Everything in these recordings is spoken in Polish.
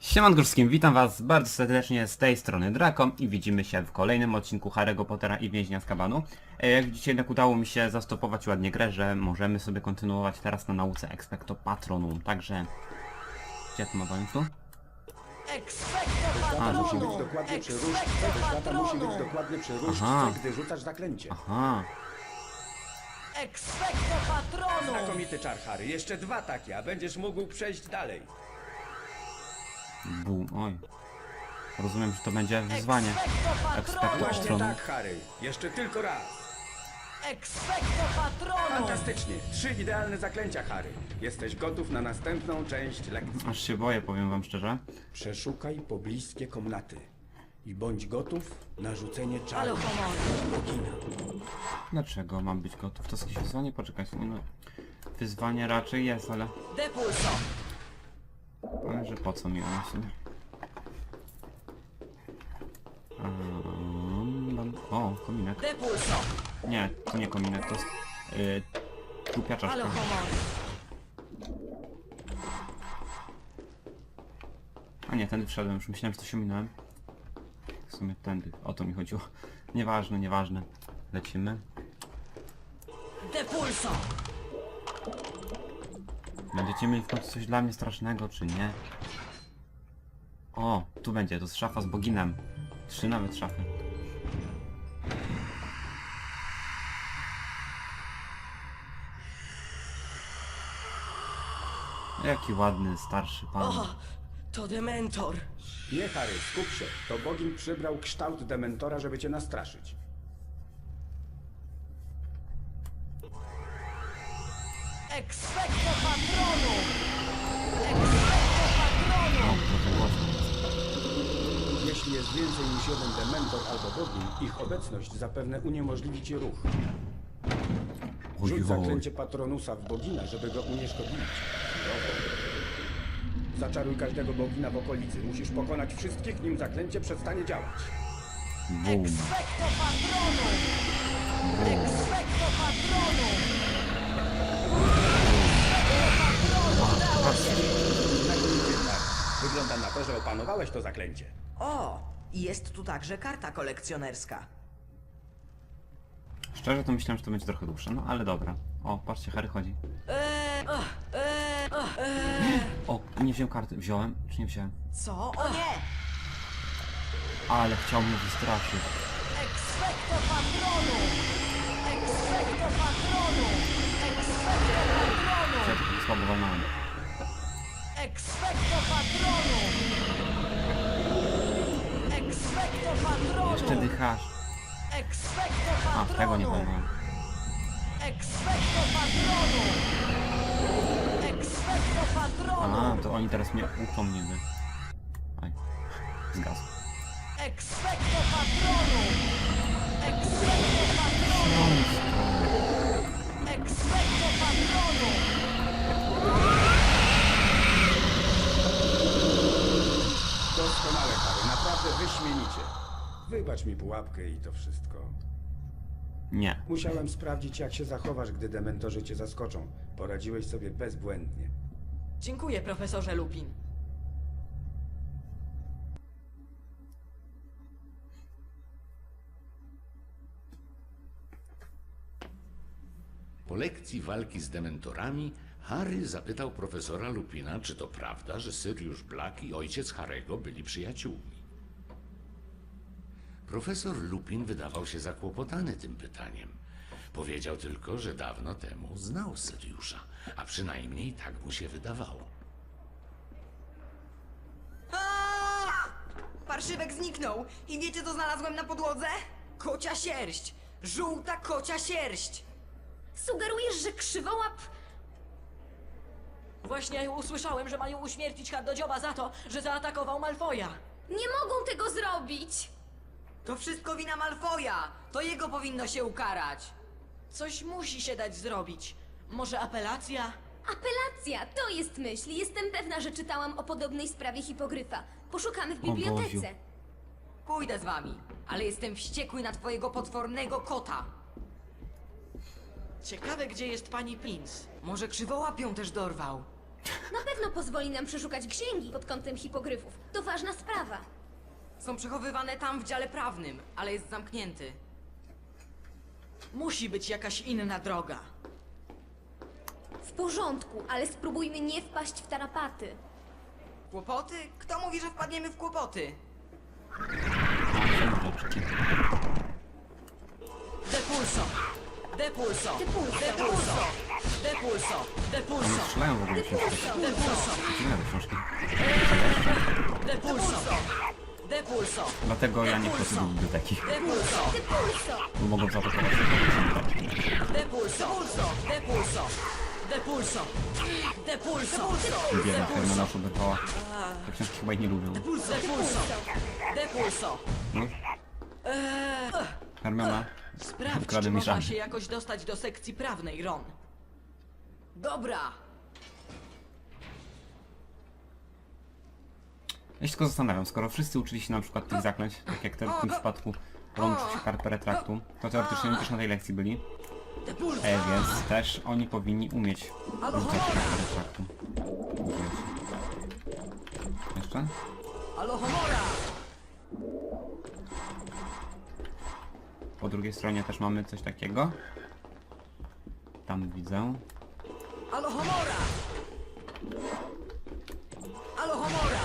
Siemanko wszystkim, witam was bardzo serdecznie z tej strony Draco i widzimy się w kolejnym odcinku Harry'ego Pottera i Więźnia z Kabanu. E, Jak widzicie jednak udało mi się zastopować ładnie grę, że możemy sobie kontynuować teraz na nauce Expecto Patronum, także... Gdzie to ma tu? Expecto A, musi patronum! być dokładnie musi być Aha. różdżce, gdy rzucasz zaklęcie. Aha, Expecto patronum! Znakomity czar, Harry. Jeszcze dwa takie, a będziesz mógł przejść dalej. Bu... oj. Rozumiem, że to będzie wyzwanie. Patronum! Właśnie tak, Harry. Jeszcze tylko raz. Expecto patronum! Fantastycznie. Trzy idealne zaklęcia, Harry. Jesteś gotów na następną część lekcji. Aż się boję, powiem wam szczerze. Przeszukaj pobliskie komnaty. I bądź gotów na rzucenie Ale czaru. Bogina. Dlaczego mam być gotów? To jest jakieś wyzwanie? Poczekaj, no... Wyzwanie raczej jest, ale... Depulso! Ale że po co mi w sumie? Um, o, kominek. Depulso! Nie, to nie kominek, to jest yy, trupia czaszka. A nie, tędy wszedłem, już myślałem, że to się minąłem. W sumie tędy, o to mi chodziło. Nieważne, nieważne. Lecimy. Depulso! Będziecie mieli w końcu coś dla mnie strasznego, czy nie? O, tu będzie, to jest szafa z boginem. Trzy nawet szafy. Jaki ładny, starszy pan. O! To Dementor! Nie, Harry, skup się. To bogin przybrał kształt dementora, żeby cię nastraszyć. Expecto patronum! Expecto patronum! Jeśli jest więcej niż jeden dementor albo bogin, ich obecność zapewne uniemożliwi ci ruch. Rzuć zaklęcie patronusa w bogina, żeby go unieszkodliwić. Zaczaruj każdego bogina w okolicy. Musisz pokonać wszystkich, nim zaklęcie przestanie działać. Bum. Expecto patronum! Expecto patronum! Wygląda na to, że opanowałeś to zaklęcie. O, i jest tu także karta kolekcjonerska. Szczerze to myślałem, że to będzie trochę dłuższe, no ale dobra. O, patrzcie, Harry chodzi. Eee, eee, ach, eee. O, nie wziąłem karty. Wziąłem? Czy nie wziąłem? Co? O nie! Ale chciał mnie wystraszyć. Expecto patronum! Expecto patronum! Expecto patronum! Czekaj, Słabo walnąłem. Expecto patronum! Expecto Jeszcze patronum! dychasz. Expecto A, tego nie patronum! walnąłem. Expecto patronum! Expecto A, patronum! to oni teraz mnie uczą niby. Aj, zgasł. Expecto patronum! Expecto patronum! Expecto patronum! Harry, naprawdę wyśmienicie. Wybacz mi pułapkę i to wszystko. Nie. Musiałem sprawdzić, jak się zachowasz, gdy dementorzy cię zaskoczą. Poradziłeś sobie bezbłędnie. Dziękuję, profesorze Lupin. Po lekcji walki z dementorami, Harry zapytał profesora Lupina, czy to prawda, że Sirius Black i ojciec Harego byli przyjaciółmi. Profesor Lupin wydawał się zakłopotany tym pytaniem. Powiedział tylko, że dawno temu znał Siriusza, a przynajmniej tak mu się wydawało. Parszywek zniknął i wiecie co znalazłem na podłodze? Kocia sierść! Żółta kocia sierść! Sugerujesz, że krzywołap... Właśnie usłyszałem, że mają uśmiercić Hardodzioba za to, że zaatakował Malfoja. Nie mogą tego zrobić! To wszystko wina Malfoja! To jego powinno się ukarać! Coś musi się dać zrobić. Może apelacja? Apelacja, to jest myśl. Jestem pewna, że czytałam o podobnej sprawie hipogryfa. Poszukamy w bibliotece. Pójdę z wami, ale jestem wściekły na twojego potwornego kota! Ciekawe, gdzie jest pani Pins. Może krzywołap ją też dorwał? Na pewno pozwoli nam przeszukać księgi pod kątem hipogryfów. To ważna sprawa. Są przechowywane tam w dziale prawnym, ale jest zamknięty. Musi być jakaś inna droga. W porządku, ale spróbujmy nie wpaść w tarapaty. Kłopoty? Kto mówi, że wpadniemy w kłopoty? Depulso! Depulso! Depulso. Depulso! Depulso! Depulso! strzelają w ogóle książki. Depulso! Dziwne te książki. Depulso! Depulso! Dlatego ja nie wchodzę do biblioteki, Depulso! Depulso! bo mogą zaatakować. Depulso! Depulso! Depulso! Depulso! Biedna Hermiona już oberwała. Te książki chyba jej nie lubią. Depulso! Depulso! No. Hermiona, Sprawdź, Ukradł czy mi można żabę. się jakoś dostać do sekcji prawnej, Ron. Dobra! Ja się tylko zastanawiam, skoro wszyscy uczyli się na przykład tych zaklęć, tak jak ten, w tym przypadku czy Carper Retraktu, to teoretycznie oni też na tej lekcji byli, e, więc też oni powinni umieć rzucać Carper Retraktu. Jeszcze? Alohomora! Po drugiej stronie też mamy coś takiego. Tam widzę. Alohomora! Alohomora!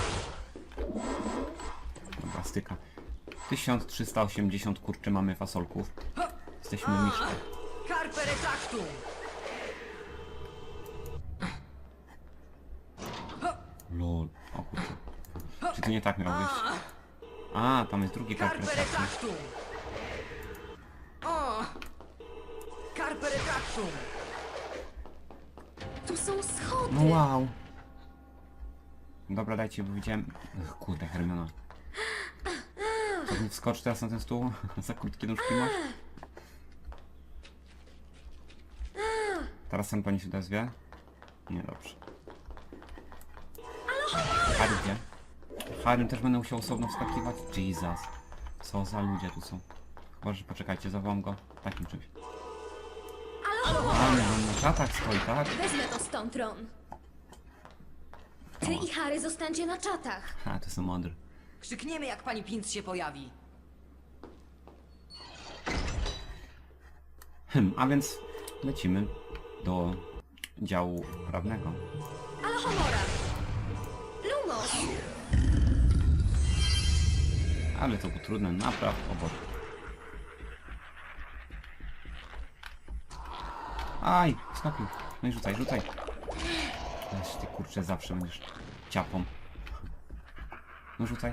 Dobra, styka. 1380 kurczy mamy fasolków. Jesteśmy mistrze. Carpere tactum! Lol. O kurczę. Czy to nie tak miał być? A, tam jest drugi Carper Carpere Retraktu. tactum! O! Carpere tactum! Tu są schody! No wow. Dobra, dajcie, bo widziałem... Ech, kurde, Hermiona. To nie wskocz teraz na ten stół? Za krótkie nóżki masz? Teraz ten pani się odezwie? Nie, dobrze. Harry gdzie? Harry też będę musiał osobno wskakiwać? Jesus. Co za ludzie tu są. Chyba, że poczekajcie, zawołam go takim czymś. A, nie, na czatach stoi, tak? Wezmę to stąd, Ron. Ty i Harry zostańcie na czatach. Ha, to są mądry. Krzykniemy, jak pani Pinc się pojawi. Hmm, a więc lecimy do działu prawnego. Alohomora! Lumos! Ale to było trudne, napraw obok. Aj, skakuj. No i rzucaj, rzucaj. Ależ ty kurczę zawsze będziesz ciapą. No rzucaj.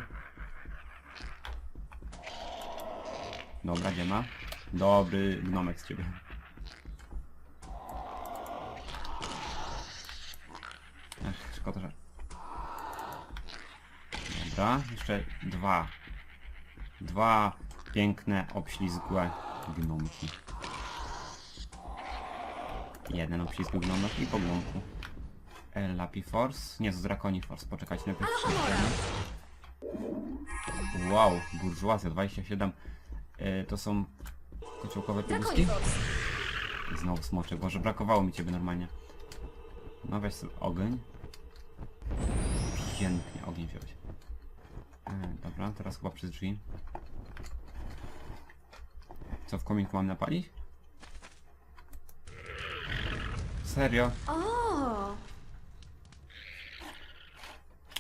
Dobra, gdzie ma? Dobry gnomek z ciebie. Ech, szkoda, że... Dobra, jeszcze dwa. Dwa piękne, obślizgłe gnomki. Jeden obślizgły gnomek i po glonku. El Lapi Force? Nie, z Draconi Force. Poczekajcie najpierw. przeczytamy. Wow, burżuazja 27. E, to są kociołkowe? Drakonifors! Znowu smocze, boże, brakowało mi ciebie normalnie. No weź sobie ogień. Pięknie, ogień wziąć. E, dobra, teraz chyba przez drzwi. Co, w kominku mam napalić? Serio? O!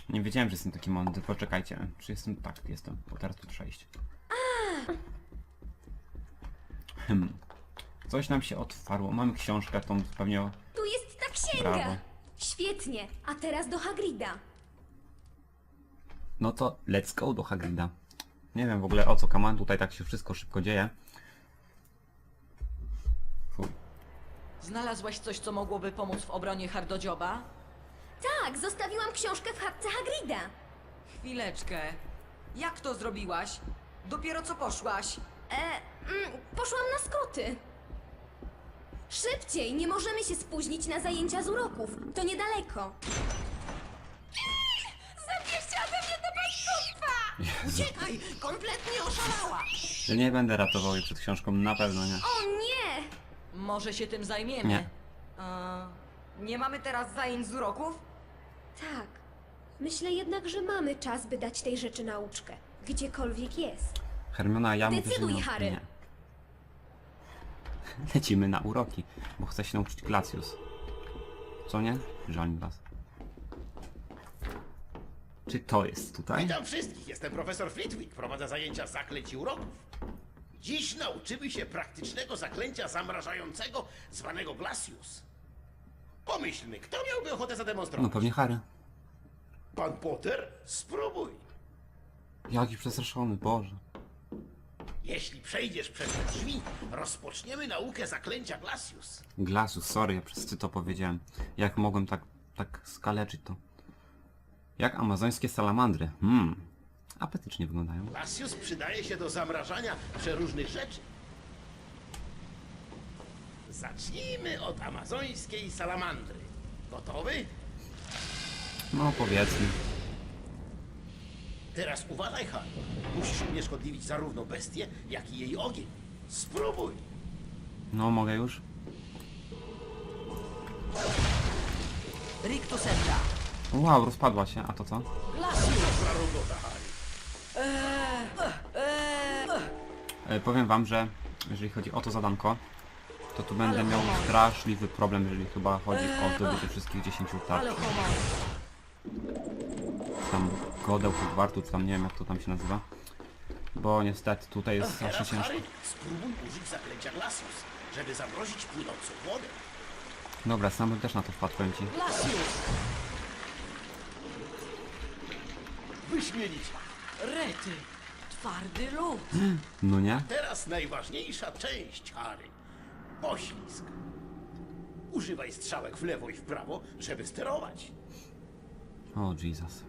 Nie wiedziałem, że jestem taki mądry. Poczekajcie, czy jestem... Tak, jestem, bo teraz tu przejść. Hmm. Coś nam się otwarło. Mamy książkę, tą pewnie... o- Tu jest ta księga! Brawo. Świetnie! A teraz do Hagrida. No to let's go do Hagrida. Nie wiem w ogóle o co kaman, tutaj tak się wszystko szybko dzieje. Znalazłaś coś, co mogłoby pomóc w obronie Hardodzioba? Tak, zostawiłam książkę w chatce Hagrida. Chwileczkę. Jak to zrobiłaś? Dopiero co poszłaś? E, mm, poszłam na skoty. Szybciej, nie możemy się spóźnić na zajęcia z uroków. To niedaleko. Zabierzcie ode mnie te państwostwa! Uciekaj! Kompletnie oszalała! Ja nie będę ratował jej przed książką, na pewno nie. O nie! Może się tym zajmiemy. Nie. E, nie mamy teraz zajęć z uroków? Tak. Myślę jednak, że mamy czas, by dać tej rzeczy nauczkę. Gdziekolwiek jest. Hermiona, ja mówię, że Decyduj, nie. Harry. nie. Lecimy na uroki, bo chcę się nauczyć Glacius. Co nie? Żal mi was. Czy to jest tutaj? Witam wszystkich, jestem profesor Flitwick, prowadzę zajęcia z zaklęć i uroków. Dziś nauczymy się praktycznego zaklęcia zamrażającego zwanego Glacius. Pomyślmy, kto miałby ochotę No zademonstrować? pewnie Harry. Pan Potter? Spróbuj. Jaki przestraszony, Boże. Jeśli przejdziesz przez te drzwi, rozpoczniemy naukę zaklęcia Glacius. Glacius, sorry, ja przez ty to powiedziałem. Jak mogłem tak, tak skaleczyć to? Jak amazońskie salamandry. Hmm. Apetycznie wyglądają. Glacius przydaje się do zamrażania przeróżnych rzeczy. Zacznijmy od amazońskiej salamandry. Gotowy? No powiedzmy. Teraz uważaj, Harry. Musisz unieszkodliwić zarówno bestię, jak i jej ogień. Spróbuj. No mogę już? Entra. Wow, rozpadła się. A to co? Glacius. E, powiem wam, że jeżeli chodzi o to zadanko, to tu będę miał straszliwy problem, jeżeli chyba chodzi o zdobycie wszystkich 10 tarcz. Ale homo. Tam godeł czy tam nie wiem jak to tam się nazywa. Bo niestety tutaj jest strasznie Teraz, ciężko. Spróbuj użyć zaklęcia Glacius, żeby zamrozić płynącą wodę. Dobra, sam bym też na to wpadł, powiem ci. Glacius. Wyśmienicie. Rety. Twardy lód. No nie? Teraz najważniejsza część, Harry. Poślizg. Używaj strzałek w lewo i w prawo, żeby sterować. O Jesus.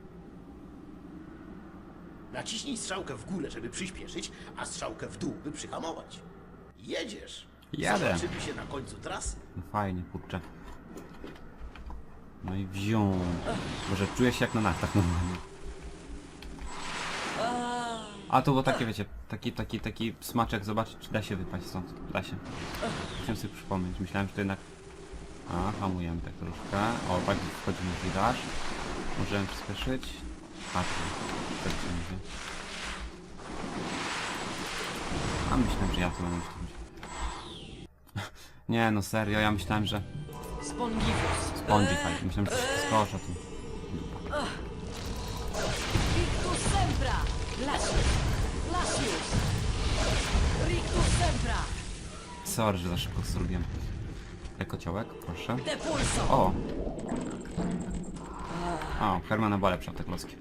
Naciśnij strzałkę w górę, żeby przyspieszyć, a strzałkę w dół, by przyhamować. Jedziesz. Jadę. Zobaczymy się na końcu trasy. No fajnie, kurczę. No i wziął. Może czuję się jak na nartach normalnie. A to było takie, wiecie, taki, taki, taki smaczek, zobaczyć czy da się wypaść stąd. Da się. Musiałem sobie przypomnieć, myślałem, że to jednak... A, hamujemy tak troszkę. O, tak wchodzimy w wiraż. Możemy przyspieszyć. A, tu. Tak się. A myślałem, że ja to będę myśleć. Nie no serio, ja myślałem, że... Spongifus. Spongify. Myślałem, że coś skoczę tu. Rictus Sempra. Glacius. Glacius. Rictus Sempra. Sorry, że za szybko zrobiłem. Kociołek, proszę. O! O, Hermana była lepsza w te klocki.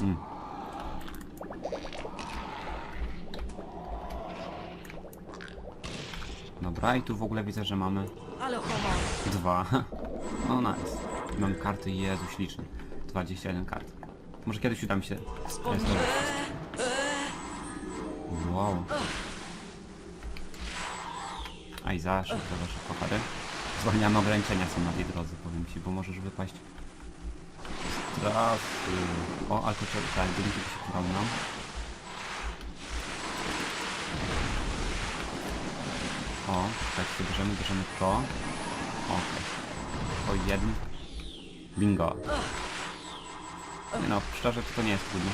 Mm. Dobra, i tu w ogóle widzę, że mamy dwa. No nice. Mam karty, Jezu, śliczne. 21 kart. Może kiedyś uda mi się... Wow. Aj, za szybko, za szybko, Harry. Zwalniamy ograniczenia są na tej drodze, powiem ci, bo możesz wypaść. Strasy. O, alkohol, tak, by się przydały nam. O, tak, sobie bierzemy, bierzemy to. Okej. O, jeden. Bingo. Nie no, szczerze to, to nie jest trudne.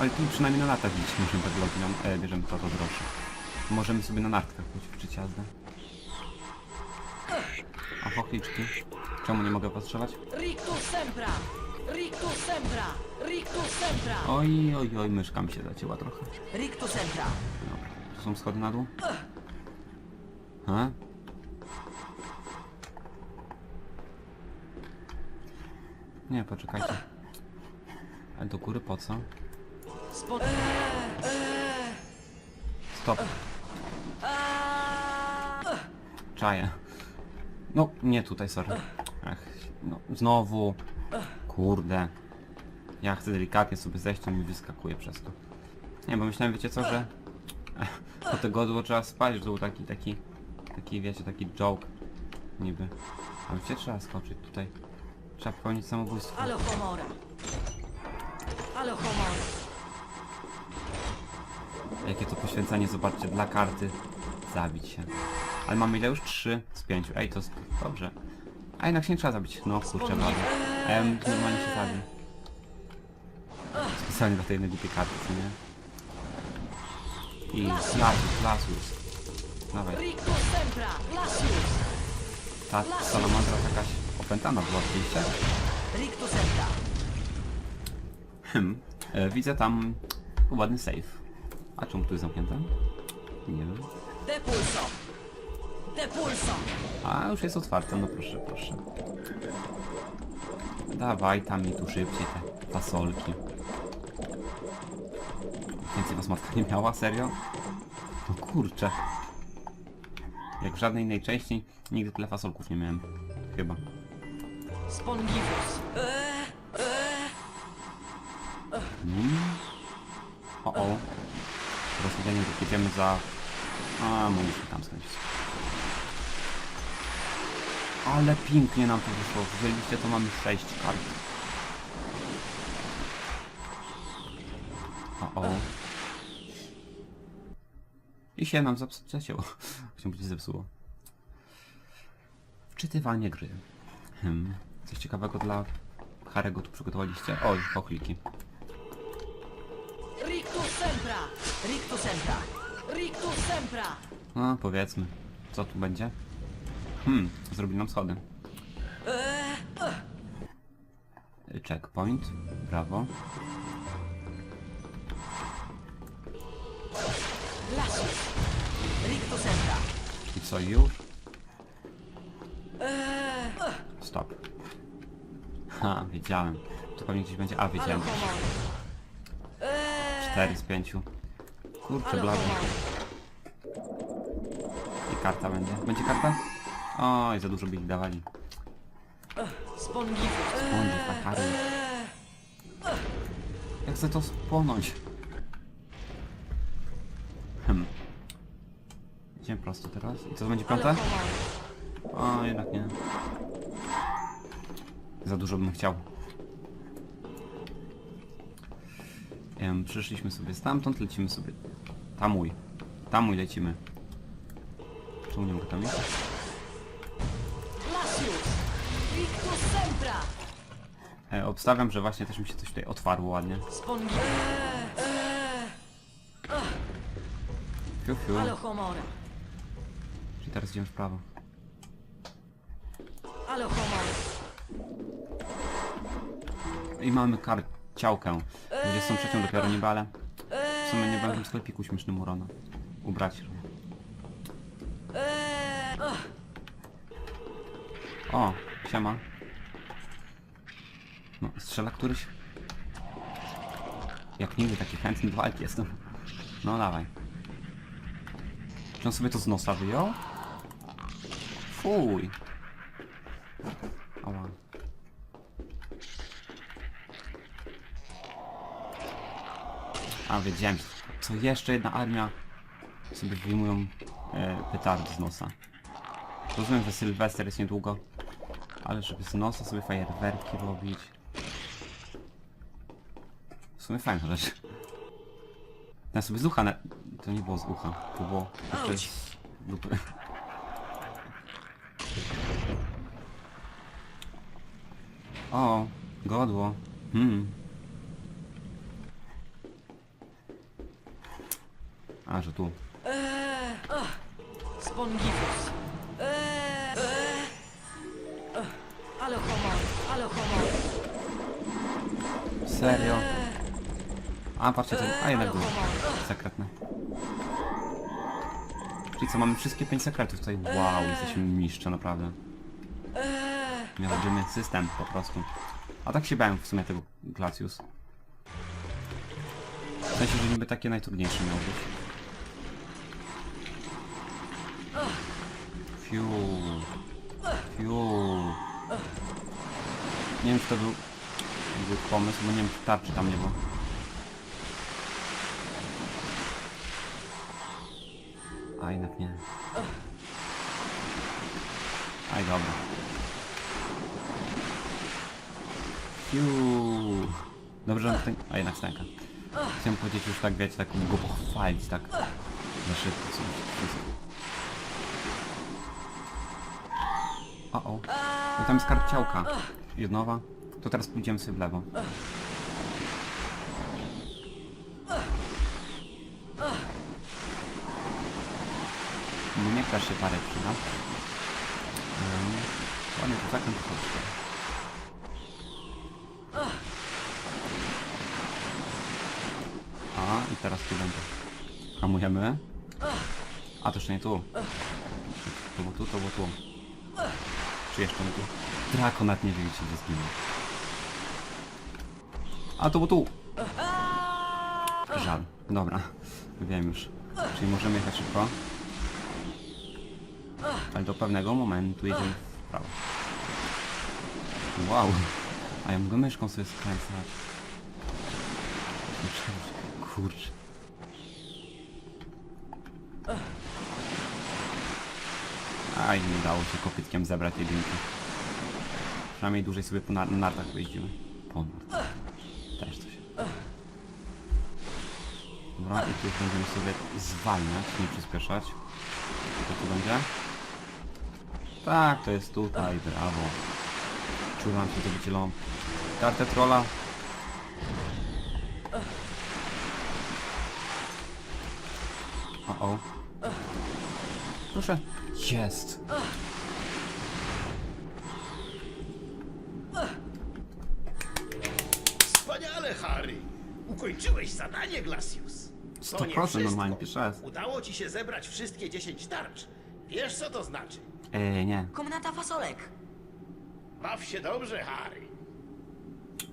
Ale tu przynajmniej na nartach widzieć możemy tak logi nam, e, bierzemy to, to droższe. Możemy sobie na nartkach poćwiczyć jazdę. A chochliczki? Czemu nie mogę postrzelać? Oj, oj, oj, myszka mi się zacięła trochę. Dobra, tu są schody na dół? Ha? Nie, poczekajcie. Ale do góry po co? Spod... Stop. Czaję. No, nie tutaj, sorry. Ach, no, znowu. Kurde. Ja chcę delikatnie sobie zejść, to mi wyskakuje przez to. Nie, bo myślałem, wiecie co, że... Po tego godło trzeba spać, że to był taki, taki... Taki, wiecie, taki joke. Niby. A wiecie, trzeba skoczyć tutaj. Trzeba popełnić samobójstwo. Ale homora. Ale homora. Jakie to poświęcenie, zobaczcie, dla karty. Zabić się. Ale mamy ile już? 3 z 5. Ej, to dobrze. A jednak się nie trzeba zabić. No kurczę, bardzo. A ja bym normalnie się zabił. Specjalnie dla tej jednej głupiej karty, co nie? I Lasus, Lasus. Dawaj. Rictus Sempra! Glacius! Ta salamandra jakaś opętana była Sempra! Hmm. E, widzę tam ładny save. A czemu tu jest zamknięte? Nie wiem. Depulso! Depulso! A, już jest otwarte, no proszę, proszę. Dawaj tam mi tu szybciej te fasolki. Więcej was matka nie miała, serio? No kurczę. Jak w żadnej innej części nigdy tyle fasolków nie miałem. Chyba. Spongifus! O o. Rozwiązanie jedziemy za... A, mogliśmy tam skończyć. Ale pięknie nam to wyszło. Wzięliście to mamy 6 kart. O o. I się nam zacięło. Chciałem powiedzieć zepsuło. Wczytywanie gry. Hmm. Coś ciekawego dla Harego tu przygotowaliście? Oj, pochliki. Rictus Sempra! Rictus Sempra! Rictus Sempra! No, powiedzmy. Co tu będzie? Hmm, zrobi nam schody. Checkpoint. Brawo. Glacius! Rictus Sempra! I co już? Stop. Ha, wiedziałem. Tu pewnie gdzieś będzie. A, wiedziałem. Alohomor! 4 z 5. Kurczę, blady. I karta będzie. Będzie karta? Oj, za dużo by ich dawali. Błądzi, fakary. Jak chcę to spłonąć? Hmm. Idziemy prosto teraz. I co to będzie piąte? O, jednak nie. Za dużo bym chciał. Em, przyszliśmy sobie stamtąd, lecimy sobie... Tamuj. Tamuj lecimy. Czemu nie mogę tam iść? Sempra! E, obstawiam, że właśnie też mi się coś tutaj otwarło ładnie. Spongifus! Fiu, fiu. Alohomora! Czyli teraz idziemy w prawo. Alohomora! I mamy karciałkę. 23 dopiero niby, ale w sumie nie będę w sklepiku śmiesznym urona. Ubrać. O, siema. No, strzela któryś? Jak nigdy taki chętny do walki jestem. No dawaj. Czy on sobie to z nosa wyjął? Fuj. Ała. A wiedziałem, co jeszcze jedna armia sobie wyjmują e, petardy z nosa. Rozumiem, że Sylwester jest niedługo, ale żeby z nosa sobie fajerwerki robić. W sumie fajna rzecz. Ja sobie z ucha, na... to nie było z ucha, to było jeszcze z dupy. O, godło. Hmm. A, że tu. Spongifus! Alohomor! Alohomor! Serio? A, patrzcie, to... A, jednak było. Sekretne. Czyli co, mamy wszystkie 5 sekretów tutaj. Wow, jesteśmy mistrze, naprawdę. Mierzymy system po prostu. A tak się bałem w sumie tego Glacius. W sensie, że niby takie najtrudniejsze miało być. Fiu. Fiu. Nie wiem, czy to był był pomysł, bo nie wiem, czy tarczy tam nie było. A jednak nie. Aj, dobra. Fiu. Dobrze, że ten... A jednak stęka. Chciałem powiedzieć już tak, wiecie, tak go pochwalić, tak. Za szybko coś. O, o. No tam jest karciałka. Jednowa. To teraz pójdziemy sobie w lewo. Mnie też się parę przyda. Um, ładnie tu zakręt chodzi. A, i teraz tu będzie. Hamujemy. A, to jeszcze nie tu. To było tu, to było tu. Nie tu? Drako nawet nie wie, gdzie zginął. A, to było tu! Żal. Dobra. Wiem już. Czyli możemy jechać szybko. Ale do pewnego momentu jedziemy w prawo. Wow. A ja mogę myszką sobie skręcać. Kurczę. Aj, nie udało się kopytkiem zebrać jedynki. Przynajmniej dłużej sobie po nar nartach pojeździmy. Po nartach. Też coś. Dobra, i tu już będziemy sobie zwalniać, nie przyspieszać. Co tu będzie? Tak, to jest tutaj, brawo. Czułam się to wycielą. Kartę trolla. O, o. Proszę. Jest. Wspaniale, Harry! Ukończyłeś zadanie, Glacius. To nie 100% wszystko. normalnie, pierwszy raz. Udało ci się zebrać wszystkie 10 tarcz. Wiesz, co to znaczy? Eee, nie. Komnata fasolek. Baw się dobrze, Harry.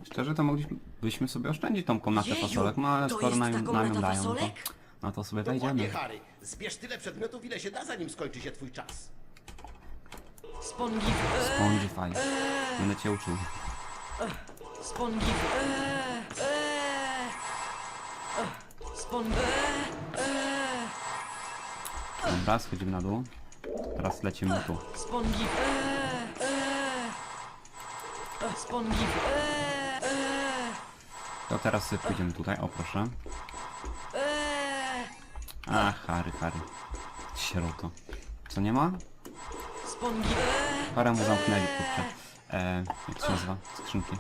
Szczerze to moglibyśmy sobie oszczędzić tą komnatę Jeju, fasolek, no ale to skoro jest ta nam, nam komnata ją dają, to, fasolek? no to sobie Dokładnie, wejdziemy. Harry. Zbierz tyle przedmiotów, ile się da, zanim skończy się twój czas. Spongif. Spongify. Będę cię uczył. Spongif. Spongif. Dobra, schodzimy na dół. Teraz lecimy tu. Spongif. Spongif. To teraz pójdziemy tutaj, o proszę. A, Harry, Harry. Sieroto. Co nie ma? Spongif. Parę mu zamknęli, kurczę. E, jak się nazywa? Skrzynki.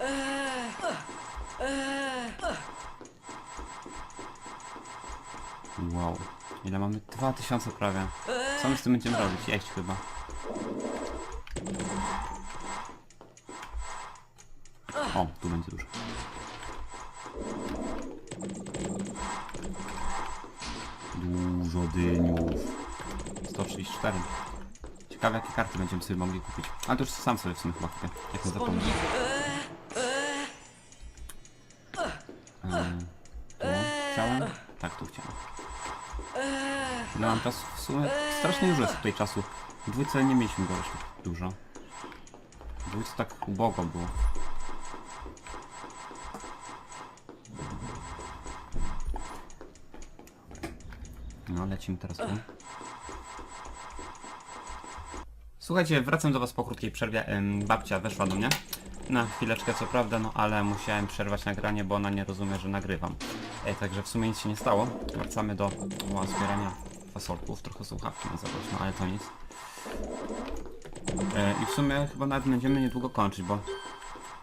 Wow. Ile mamy? 2000 prawie. Co my z tym będziemy robić? Jeść chyba. O, tu będzie dużo. Dużo dyniów. 134. Ciekawe jakie karty będziemy sobie mogli kupić. Ale to już sam sobie w sumie chyba kupię. Jak nie zapomnę. Eee, tu chciałem? Tak, tu chciałem. Ile mam czasu? W sumie strasznie dużo jest tutaj czasu. W dwójce nie mieliśmy go tak dużo. W dwójce tak ubogo było. No, lecimy teraz tu. Słuchajcie, wracam do was po krótkiej przerwie. Ym, babcia weszła do mnie. Na chwileczkę co prawda, no ale musiałem przerwać nagranie, bo ona nie rozumie, że nagrywam. E, także w sumie nic się nie stało. Wracamy do o, zbierania fasolków. Trochę słuchawki nie zabrać, no ale to nic. E, I w sumie chyba nawet będziemy niedługo kończyć, bo...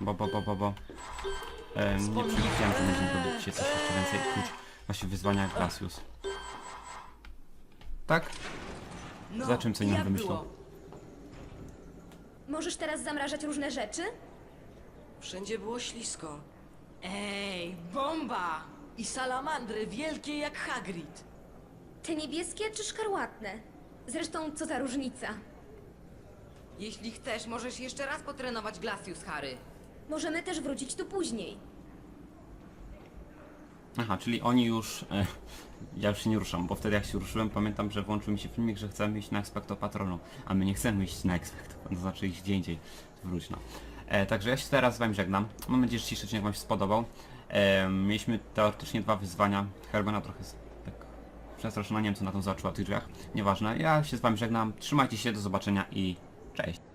Bo, bo, bo, bo, bo... E, nie przewidziałem, że będziemy robić dzisiaj coś jeszcze więcej właśnie wyzwania jak Glacius. Tak? No, Za czym co nie jak było? Możesz teraz zamrażać różne rzeczy? Wszędzie było ślisko. Ej, bomba! I salamandry wielkie jak Hagrid. Te niebieskie czy szkarłatne? Zresztą, co za różnica? Jeśli chcesz, możesz jeszcze raz potrenować Glacius, Harry. Możemy też wrócić tu później. Aha, czyli oni już... E, ja już się nie ruszam, bo wtedy jak się ruszyłem, pamiętam, że włączył mi się filmik, że chcemy iść na Expecto Patronu, a my nie chcemy iść na Expecto, to znaczy iść gdzie indziej. Wróć no. E, także ja się teraz z wami żegnam. Mam nadzieję, że dzisiejszy odcinek wam się spodobał. E, mieliśmy teoretycznie dwa wyzwania. Herbena trochę tak przestraszona, nie wiem co na to zobaczyła w tych drzwiach. Nieważne, ja się z wami żegnam. Trzymajcie się, do zobaczenia i cześć.